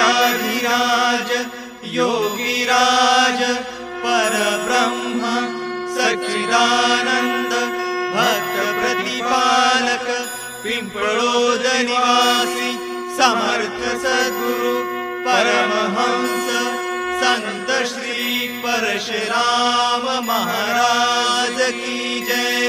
िराज योगिराज परब्रह्म सच्चिदानन्द भक्तप्रतिपालक पिम्पळोदनिवासि समर्थ सद्गुरु परमहंस सन्त श्री परशुराम महाराज की जय।